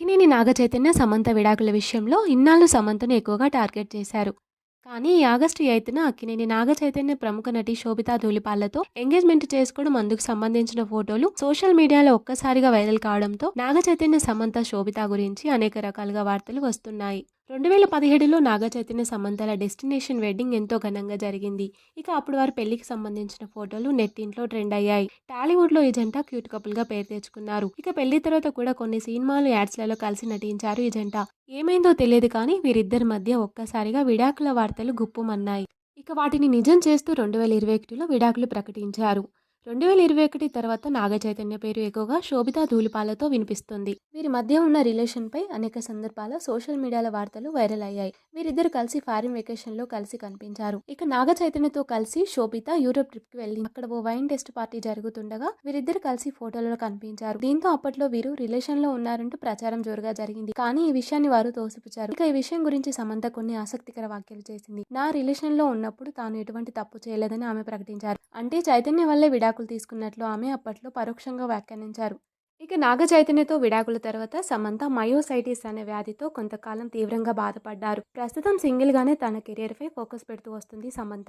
అక్కినేని నాగచైతన్య సమంత విడాకుల విషయంలో ఇన్నాళ్ళు సమంతను ఎక్కువగా టార్గెట్ చేశారు. కానీ ఈ ఆగస్టు ఎయిత్న అక్కినేని నాగచైతన్య ప్రముఖ నటి శోభితా ధూళిపాలతో ఎంగేజ్మెంట్ చేసుకోవడం అందుకు సంబంధించిన ఫోటోలు సోషల్ మీడియాలో ఒక్కసారిగా వైరల్ కావడంతో నాగచైతన్య సమంత శోభిత గురించి అనేక రకాలుగా వార్తలు వస్తున్నాయి. రెండు వేల పదిహేడులో నాగ చైతన్య సమంతల డెస్టినేషన్ వెడ్డింగ్ ఎంతో ఘనంగా జరిగింది. ఇక అప్పుడు వారి పెళ్ళికి సంబంధించిన ఫోటోలు నెట్టింట్లో ట్రెండ్ అయ్యాయి. టాలీవుడ్లో ఈ జంట క్యూట్ కపుల్గా పేరు తెచ్చుకున్నారు. ఇక పెళ్ళి తర్వాత కూడా కొన్ని సినిమాలు యాడ్స్లలో కలిసి నటించారు ఈ జంట. ఏమైందో తెలియదు కానీ వీరిద్దరి మధ్య ఒక్కసారిగా విడాకుల వార్తలు గుప్పుమన్నాయి. ఇక వాటిని నిజం చేస్తూ రెండు వేల ఇరవై ఒకటిలో విడాకులు ప్రకటించారు. రెండు వేల ఇరవై ఒకటి తర్వాత నాగ చైతన్య పేరు ఎక్కువగా శోభితా ధూళిపాలతో వినిపిస్తుంది. వీరి మధ్య ఉన్న రిలేషన్ పై అనేక సందర్భాల సోషల్ మీడియాల వార్తలు వైరల్ అయ్యాయి. వీరిద్దరు కలిసి ఫారిన్ వెకేషన్లో కలిసి కనిపించారు. ఇక నాగ చైతన్యతో కలిసి శోభిత యూరోప్ ట్రిప్కి వెళ్ళి అక్కడ ఓ వైన్ టెస్ట్ పార్టీ జరుగుతుండగా వీరిద్దరు కలిసి ఫోటోలలో కనిపించారు. దీంతో అప్పట్లో వీరు రిలేషన్లో ఉన్నారంటూ ప్రచారం జోరుగా జరిగింది. కానీ ఈ విషయాన్ని వారు తోసిపుచ్చారు. ఇక ఈ విషయం గురించి సమంత కొన్ని ఆసక్తికర వ్యాఖ్యలు చేసింది. నా రిలేషన్లో ఉన్నప్పుడు తాను ఎటువంటి తప్పు చేయలేదని ఆమె ప్రకటించారు. అంటే చైతన్య వల్లే విడాకులు తీసుకున్నట్లు ఆమె అప్పట్లో పరోక్షంగా వ్యాఖ్యానించారు. ఇక నాగ చైతన్యతో విడాకుల తర్వాత సమంత మయోసైటిస్ అనే వ్యాధితో కొంతకాలం తీవ్రంగా బాధపడ్డారు. ప్రస్తుతం సింగిల్ గానే తన కెరీర్పై పై ఫోకస్ పెడుతూ వస్తుంది సమంత.